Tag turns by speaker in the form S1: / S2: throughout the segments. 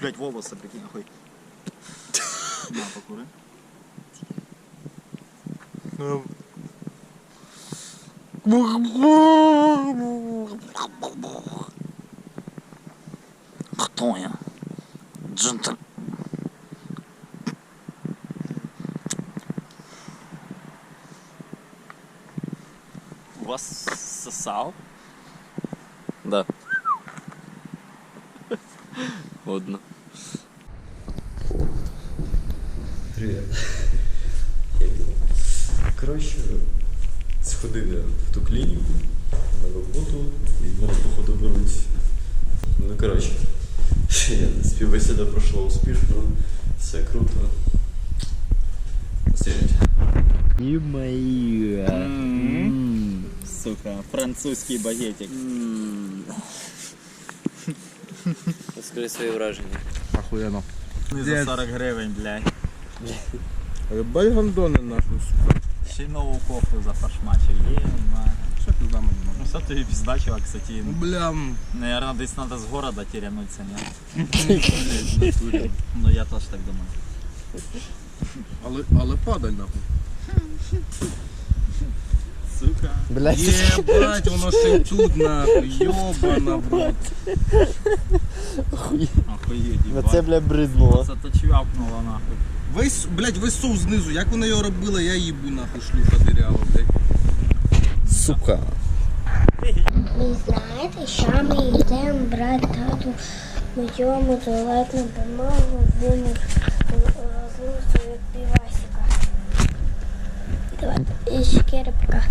S1: Блять, волосы, прикинь, нахуй. На, покури. Хто я? Джентл... У вас сосал?
S2: Одно.
S3: Привіт. Коротше, сходив я в ту клініку на роботу і мене походу беруть. Ну коротше, я співбесіда пройшла успішно, все круто. Сидіть.
S4: Ё-моё.
S1: М. Сука, французький багетик.
S2: Скажи свої враження.
S4: Охуенно.
S1: Не за 40 гривень, блядь.
S4: Ебать гандони нахуй, сука.
S1: Ще й нову кофту зафашмачив. Є, ма.
S4: Що ти за мене?
S1: Ну все тобі пізда, чувак, кстати.
S4: Ну, Блям.
S1: Наверное, десь надо з города тірянуться, ні? Ну я теж так думаю.
S4: Але, але падай нахуй.
S1: Сука.
S4: Блять. Єбать, воно ще й тут нахуй. Йобана в рот.
S1: Охуєть,
S5: Оце,
S1: їбать.
S5: бля, бризнуло.
S1: Це то чвякнуло нахуй.
S4: Весь, блядь, весь соус знизу. Як вона його робила, я їбу нахуй шлюха дирява, блядь.
S5: Сука.
S6: Ви знаєте, що ми йдемо брати тату моєму туалетну бумагу, він розлив свою півасика. Давайте, і шкірипка.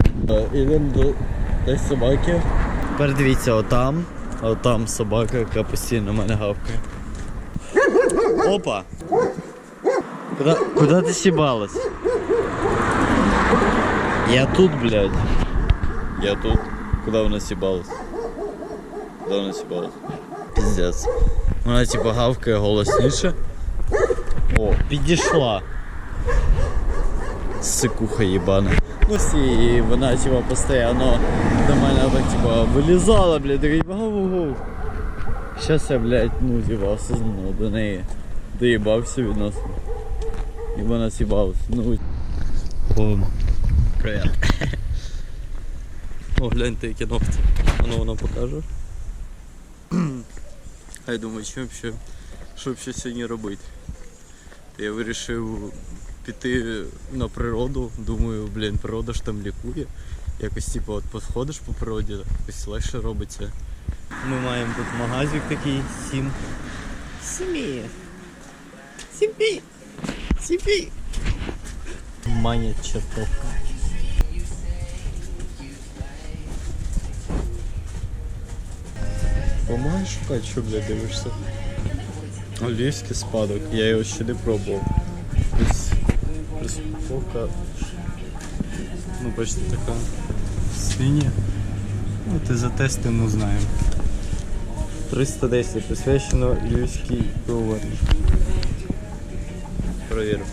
S5: Ідемо до десь собаки. Тепер дивіться, отам, отам собака, яка постійно мене гавкає. Опа! Куда, куда ти сібалась? Я тут, блядь. Я тут. Куда вона сібалась? Куда вона сібалась? Піздець. Вона типа гавкає голосніше. О, підійшла. Сикуха єбана. Ну всі, і вона типа постійно до мене так типа вилізала, блядь, такий гав-гав. Щас я, блядь, ну типа осознанно до неї доїбався відносно. І вона сібалась. Ну. О, привіт. О, гляньте, які ногті. Воно воно покаже. А я думаю, що взагалі, що взагалі сьогодні робити? Я вирішив піти на природу. Думаю, блін, природа ж там лікує. Якось типу, от посходиш по природі, якось легше робиться. Ми маємо тут магазик такий, сім. Сімі. Сімі. Сімі. Маня чертовка. Помагаєш шукати, що, блядь, дивишся? Олівський спадок, я його ще не пробував. Ось розпаковка. Ну, бачите, така синя. Ну, ти затести, ну знаємо. 310 присвячено Львівській пивоварні. Провірю.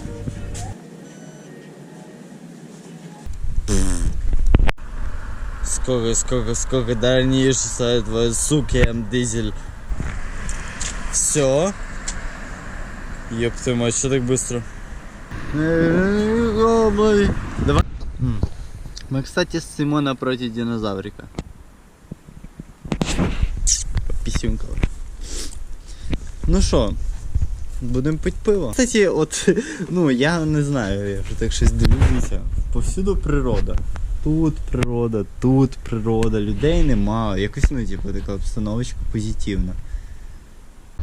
S5: Сколько, сколько, сколько дальнейший твой суки, дизель. Все. Твою мать, что так быстро? Давай. Мы, кстати, стоим напротив динозаврика. Пісюнкало. Ну що, будемо пити пиво. Кстати, от, ну я не знаю, я вже так щось дивлюся. Повсюду природа. Тут природа, тут природа, людей нема. Якось, ну, типу, така обстановочка позитивна.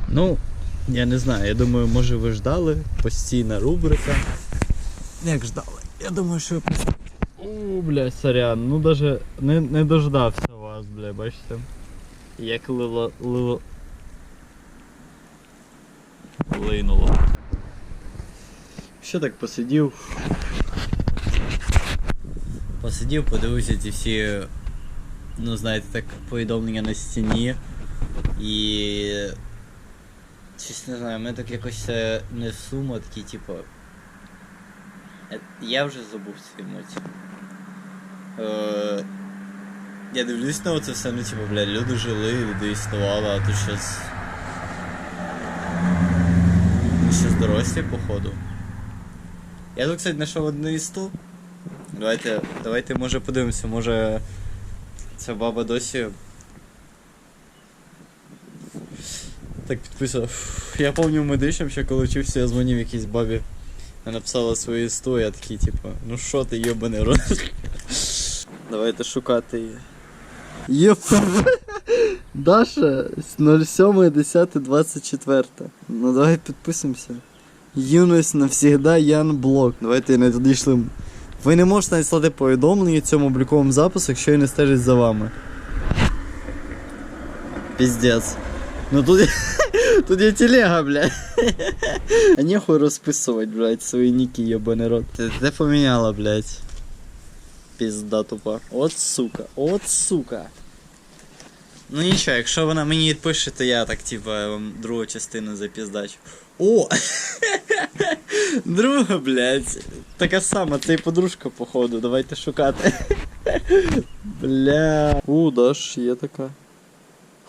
S5: Ну, я не знаю, я думаю, може ви ждали постійна рубрика. Як ждали? Я думаю, що ви О, бля, сорян, ну даже не, не дождався вас, бля, бачите. Як лило. лило. Линуло. Ще так посидів. Посидів, подивився ці всі, ну знаєте, так, повідомлення на стіні. І. Щось не знаю, мене так якось це не сумо, такі, типу. Е, Я вже забув ці емоції. Е, я дивлюсь на оце все, ну типу, блядь, люди жили, люди існували, а тут щось. Щось дорослі, походу. Я тут, кстати, знайшов одну істу. Давайте, давайте, може, подивимося, може. Ця баба досі. Так підписав. Я пам'ятаю в медичному, ще коли вчився, я дзвонив якійсь бабі. Вона написала свою істу, я такий, типу, ну що ти, йобаний рот. Давайте шукати її. Єп. Даша 07.10.24. Ну давай підписуємося. Юність навсегда Ян Блок. Давайте не дійшли. Ви не можете надіслати повідомлення цьому обліковому запису, якщо я не стежить за вами. Піздец. Ну тут, тут є телега, блядь. А нехуй розписувати, блядь, свої ніки, єбаний рот. Ти де поміняла, блядь? Пізда тупа. От сука, от сука. Ну нічого, якщо вона мені відпише, то я так, типа, вам другу частину запіздачу. О! Друга, блядь. Така сама, це і подружка, походу, давайте шукати. Бля. У, Даш, є така.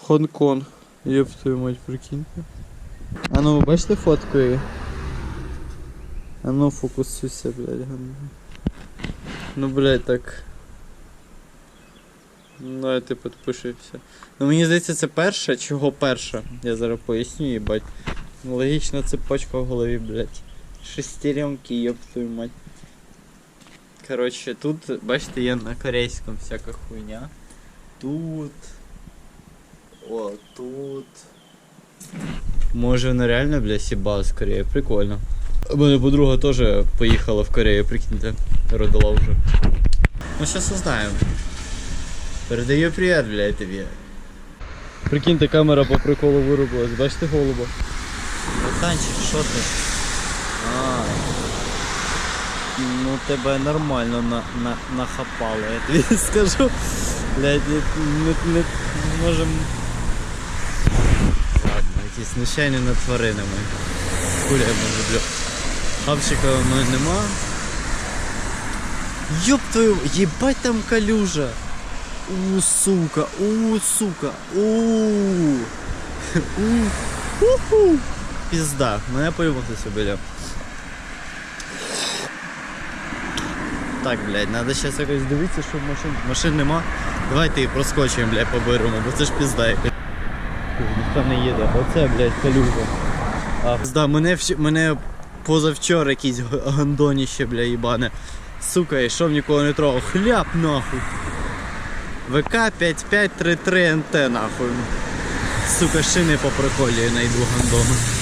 S5: Хонг-Конг. Єб твою мать, прикиньте. А ну, ви бачите фотку її? А ну фокусуйся, блядь. гандон. Ну, блядь, так. Ну, Давайте підпишемося. Ну мені здається, це перша, чого перша? Я зараз поясню, їбать. Ну, логічна цепочка в голові, блядь. Шестеренки, ёб твою мать. Коротше, тут, бачите, є на корейському всяка хуйня. Тут. О, тут. Може вона реально, бля, сібала з Кореї, прикольно. У мене подруга теж поїхала в Корею, прикиньте, родила вже. Ну, сейчас узнаем. Передаю привет, блядь, тобі. Прикиньте, камера по приколу вирубилась, бачите голуба?
S1: Братанчик, що ти? А, ну тебе нормально на, на, нахапало, я тобі скажу. Блядь, не, не, не можем.
S5: Якісь знущання над тваринами. Хуля я люблю. Хавчика воно нема. Ёб твою, ебать там калюжа. У, сука, у, сука, у. У. Уху. Пізда, мене полюбився біля. Так, блядь, надо сейчас якось дивитися, що машин, машин нема. Давайте її проскочимо, блядь, поберемо, бо це ж пізда. якась. Ніхто не їде. Оце, блядь, калюжа. А, пизда, мене, вч... мене позавчора якісь гандоніще, бля, їбане. Сука, йшов нікого не трогав. Хляп нахуй. ВК 5533 НТ нахуй. Сука, шини по приколі найду гандону.